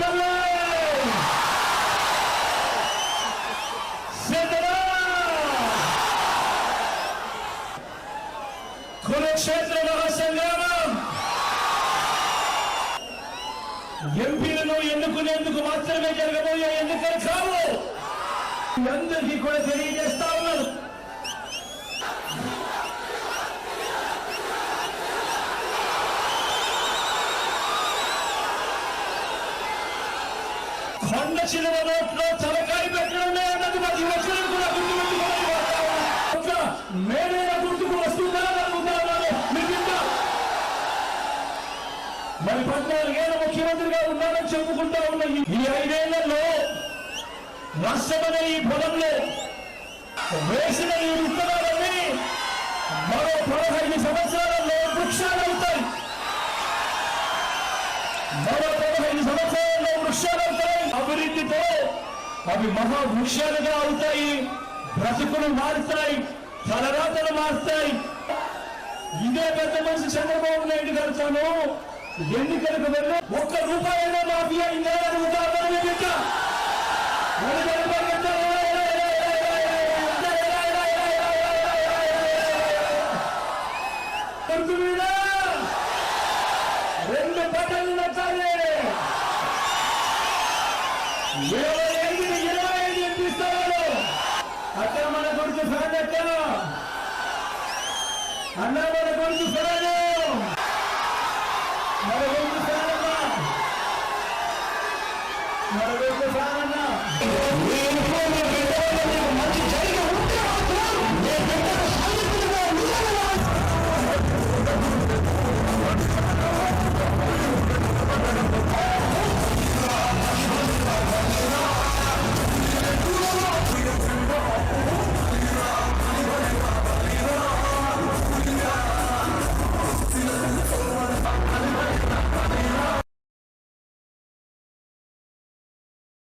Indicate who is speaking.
Speaker 1: ఓట్లలో సిద్ధమా కురుక్షేత్ర మహాసంగ్రామం ఎంపీలను ఎన్నుకునేందుకు మాత్రమే జరగబోయే ఎన్నికలు కావు మీ అందరికీ కూడా తెలియజేస్తా ఉన్నాను కొండ చిలువ నోట్లో తలకాయ పెట్టడమే అన్నది మా యువకులను కూడా గుర్తుపెట్టుకోవాలి. ఒక మేడైన గుర్తుకు వస్తుందా అడుగుతా మరి పద్నాలుగేళ్ళ ముఖ్యమంత్రిగా ఉన్నానని చెప్పుకుంటా ఉన్న ఈ- ఐదేళ్ళలో నష్టమైన ఈ పొలంలో వేసిన ఈ విత్తనాలన్నీ మరో పదహైదు సంవత్సరాలలో వృక్షాలు అవుతాయి. మరో పదహైదు సంవత్సరాల్లో వృక్షాలు అవుతాయి అభివృద్ధితో అవి మహా వృక్షాలుగా అవుతాయి. బ్రతుకులు మారుతాయి. తలరాతలు మారుతాయి. ఇదే పెద్ద మనిషి చంద్రబాబు నాయుడు గారు తాను ఎన్నికలకు వెళ్ళి ఒక్క రూపాయైనా మాఫీ అయిందా అడుగుతా ఇరవై ఐదు ఇరవై ఐదు ఇప్పిస్తారు అక్కడ మన కొడుకు ఫ్యాన్ అన్న మన కొడుకు ఫ్యాన్